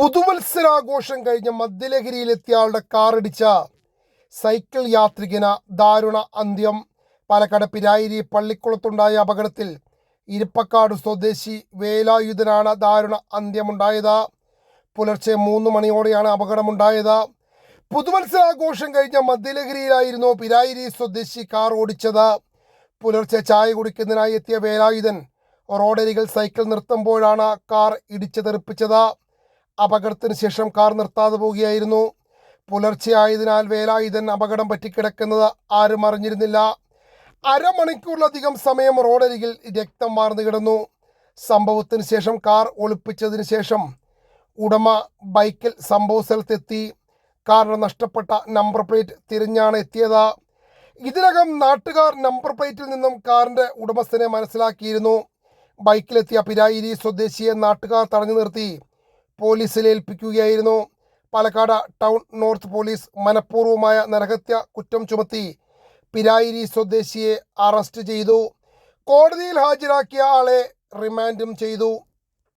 പുതുവത്സരാഘോഷം കഴിഞ്ഞ മദ്യലഹരിയിലെത്തിയ ആളുടെ കാറിടിച്ച സൈക്കിൾ യാത്രികന ദാരുണ അന്ത്യം. പാലക്കാട് പിരായിരി പള്ളിക്കുളത്തുണ്ടായ അപകടത്തിൽ ഇരിപ്പക്കാട് സ്വദേശി വേലായുധനാണ് ദാരുണ അന്ത്യമുണ്ടായത്. പുലർച്ചെ മൂന്ന് മണിയോടെയാണ് അപകടമുണ്ടായത്. പുതുവത്സരാഘോഷം കഴിഞ്ഞ മദ്യലഹരിയിലായിരുന്നു പിരായിരി സ്വദേശി കാർ ഓടിച്ചത്. പുലർച്ചെ ചായ കുടിക്കുന്നതിനായി എത്തിയ വേലായുധൻ റോഡരികിൽ സൈക്കിൾ നിർത്തുമ്പോഴാണ് കാർ ഇടിച്ചു തെറിപ്പിച്ചത്. അപകടത്തിന് ശേഷം കാർ നിർത്താതെ പോവുകയായിരുന്നു. പുലർച്ചെ ആയതിനാൽ വേലായുധൻ അപകടം പറ്റിക്കിടക്കുന്നത് ആരും അറിഞ്ഞിരുന്നില്ല. അരമണിക്കൂറിലധികം സമയം റോഡരികിൽ രക്തം വാർന്നു കിടന്നു. സംഭവത്തിന് ശേഷം കാർ ഒളിപ്പിച്ചതിന് ശേഷം ഉടമ ബൈക്കിൽ സംഭവ സ്ഥലത്തെത്തി. കാറിന് നഷ്ടപ്പെട്ട നമ്പർ പ്ലേറ്റ് തിരിഞ്ഞാണ് എത്തിയത്. ഇതിനകം നാട്ടുകാർ നമ്പർ പ്ലേറ്റിൽ നിന്നും കാറിന്റെ ഉടമസ്ഥനെ മനസ്സിലാക്കിയിരുന്നു. ബൈക്കിലെത്തിയ പിരായിരി സ്വദേശിയെ നാട്ടുകാർ തടഞ്ഞു നിർത്തി. പോലീസിൽ ഏൽപ്പിക്കുകയായിരുന്നു. പാലക്കാട് ടൗൺ നോർത്ത് പോലീസ് മനഃപൂർവമായ നരഹത്യ കുറ്റം ചുമത്തി. പിരായിരി സ്വദേശിയെ അറസ്റ്റ് ചെയ്തു. കോടതിയിൽ ഹാജരാക്കിയ ആളെ റിമാൻഡും ചെയ്തു.